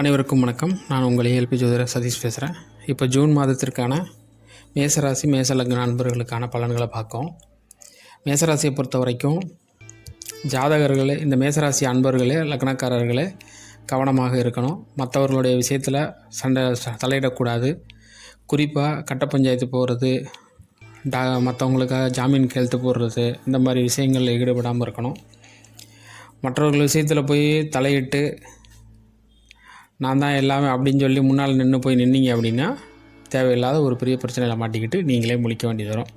அனைவருக்கும் வணக்கம். நான் உங்கள் ஏஎல்பி ஜோதிடர் சதீஷ் பேசுகிறேன் இப்போ ஜூன் மாதத்திற்கான மேசராசி மேசலக்ன நண்பர்களுக்கான பலன்களை பார்க்கோம். மேசராசியை பொறுத்த வரைக்கும் ஜாதகர்களே இந்த மேசராசி அன்பர்களே லக்னக்காரர்களே கவனமாக இருக்கணும். மற்றவர்களுடைய விஷயத்தில் சண்டை ச- தலையிடக்கூடாது. குறிப்பாக கட்ட பஞ்சாயத்து போகிறது டா மற்றவங்களுக்காக ஜாமீன் கையெழுத்து போடுறது இந்த மாதிரி விஷயங்களில் ஈடுபடாமல் இருக்கணும். மற்றவர்கள் விஷயத்தில் போய் தலையிட்டு நான் தான் எல்லாமே அப்படின்னு சொல்லி முன்னால் நின்று போய் நின்னீங்க அப்படின்னா தேவையில்லாத ஒரு பெரிய பிரச்சனையில் மாட்டிக்கிட்டு நீங்களே முழிக்க வேண்டியது வரும்.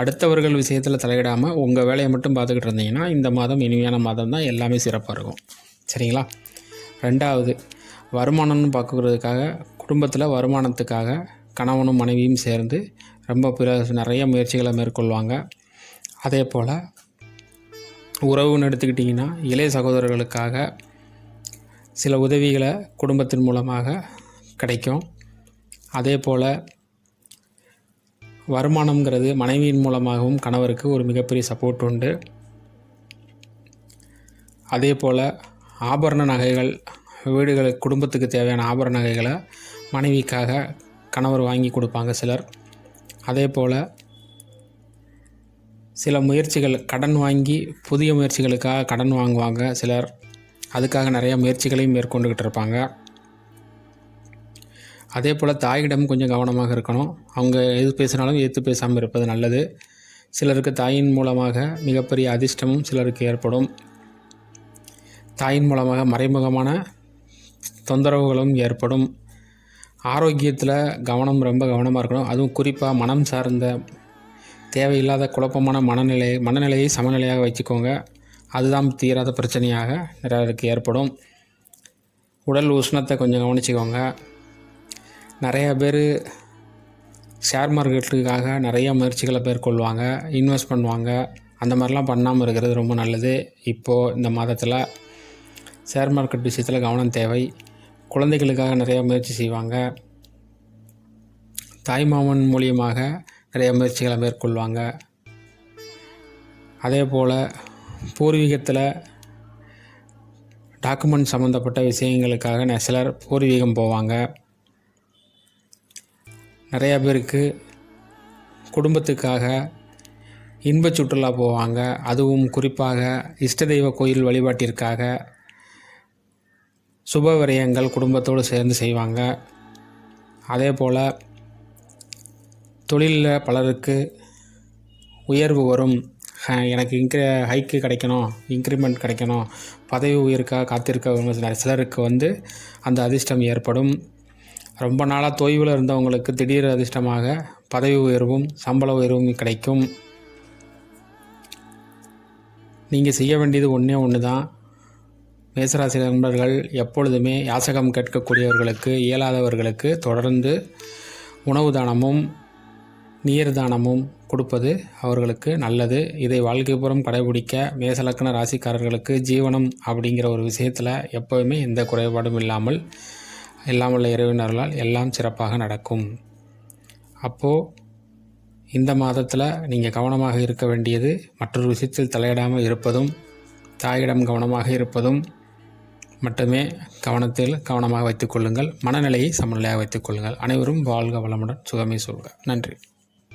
அடுத்தவர்கள் விஷயத்தில் தலையிடாமல் உங்கள் வேலையை மட்டும் பார்த்துக்கிட்டு இருந்தீங்கன்னா இந்த மாதம் இனிமையான மாதம் தான் எல்லாமே சிறப்பாக இருக்கும். சரிங்களா? ரெண்டாவது வருமானம்னு பார்க்குறதுக்காக குடும்பத்தில் வருமானத்துக்காக கணவனும் மனைவியும் சேர்ந்து ரொம்ப பிற நிறைய முயற்சிகளை மேற்கொள்வாங்க. அதே போல் உறவுன்னு எடுத்துக்கிட்டிங்கன்னா இளைய சகோதரர்களுக்காக சில உதவிகளை குடும்பத்தின் மூலமாக கிடைக்கும். அதே போல் வருமானம்ங்கிறது மனைவியின் மூலமாகவும் கணவருக்கு ஒரு மிகப்பெரிய சப்போர்ட் உண்டு. அதே போல் ஆபரண நகைகள் வீடுகளுக்கு குடும்பத்துக்கு தேவையான ஆபரண நகைகளை மனைவிக்காக கணவர் வாங்கி கொடுப்பாங்க சிலர். அதே போல் சில முயற்சிகள் கடன் வாங்கி புதிய முயற்சிகளுக்காக கடன் வாங்குவாங்க சிலர். அதுக்காக நிறையா முயற்சிகளையும் மேற்கொண்டுக்கிட்டு இருப்பாங்க. அதே போல் தாயிடம் கொஞ்சம் கவனமாக இருக்கணும். அவங்க எது பேசினாலும் எதிர்த்து பேசாமல் இருப்பது நல்லது. சிலருக்கு தாயின் மூலமாக மிகப்பெரிய அதிர்ஷ்டமும் சிலருக்கு ஏற்படும். தாயின் மூலமாக மறைமுகமான தொந்தரவுகளும் ஏற்படும். ஆரோக்கியத்தில் கவனம் ரொம்ப கவனமாக இருக்கணும். அதுவும் குறிப்பாக மனம் சார்ந்த தேவையில்லாத குழப்பமான மனநிலை மனநிலையை சமநிலையாக வச்சுக்கோங்க. அதுதான் தீராத பிரச்சனையாக நிறையருக்கு ஏற்படும். உடல் உஷ்ணத்தை கொஞ்சம் கவனிச்சுக்கோங்க. நிறைய பேர் ஷேர் மார்க்கெட்டுக்காக நிறைய முயற்சிகளை மேற்கொள்வாங்க இன்வெஸ்ட் பண்ணுவாங்க. அந்த மாதிரிலாம் பண்ணாமல் இருக்கிறது ரொம்ப நல்லது. இப்போது இந்த மாதத்தில் ஷேர் மார்க்கெட் விஷயத்தில் கவனம் தேவை. குழந்தைகளுக்காக நிறைய முயற்சி செய்வாங்க. தாய்மாமன் மூலியமாக நிறைய முயற்சிகளை மேற்கொள்வாங்க. அதே போல் பூர்வீகத்தில் டாக்குமெண்ட் சம்மந்தப்பட்ட விஷயங்களுக்காக சிலர் பூர்வீகம் போவாங்க. நிறையா பேருக்கு குடும்பத்துக்காக இன்ப சுற்றுலா போவாங்க. அதுவும் குறிப்பாக இஷ்ட தெய்வ கோயில் வழிபாட்டிற்காக சுப விரயங்கள் குடும்பத்தோடு சேர்ந்து செய்வாங்க. அதே போல் தொழிலில் பலருக்கு உயர்வு வரும் எனக்கு இன்க்ரி ஹைக்கு கிடைக்கணும் இன்க்ரிமெண்ட் கிடைக்கணும் பதவி உயிருக்காக காத்திருக்கவங்க சில- சிலருக்கு வந்து அந்த அதிர்ஷ்டம் ஏற்படும். ரொம்ப நாளாக தொய்வில் இருந்தவங்களுக்கு திடீர் அதிர்ஷ்டமாக பதவி உயர்வும் சம்பள உயர்வும் கிடைக்கும். நீங்கள் செய்ய வேண்டியது ஒன்றே ஒன்று தான் மேசராசி நண்பர்கள் எப்பொழுதுமே யாசகம் கேட்கக்கூடியவர்களுக்கு இயலாதவர்களுக்கு தொடர்ந்து உணவு தானமும் நீர் தானமும் கொடுப்பது அவர்களுக்கு நல்லது. இதை வாழ்க்கைப்புறம் கடைபிடிக்க மேசலக்கண ராசிக்காரர்களுக்கு ஜீவனம் அப்படிங்கிற ஒரு விஷயத்தில் எப்போவுமே எந்த குறைபாடும் இல்லாமல் எல்லாம் உள்ள இறைவினர்களால் எல்லாம் சிறப்பாக நடக்கும். அப்போது இந்த மாதத்தில் நீங்கள் கவனமாக இருக்க வேண்டியது மற்றொரு விஷயத்தில் தலையிடாமல் இருப்பதும் தாயிடம் கவனமாக இருப்பதும் மட்டுமே கவனத்தில் கவனமாக வைத்துக்கொள்ளுங்கள் மனநிலையை சமநிலையாக வைத்துக்கொள்ளுங்கள் அனைவரும் வாழ்க வளமுடன். சுகமே சொல்க. நன்றி.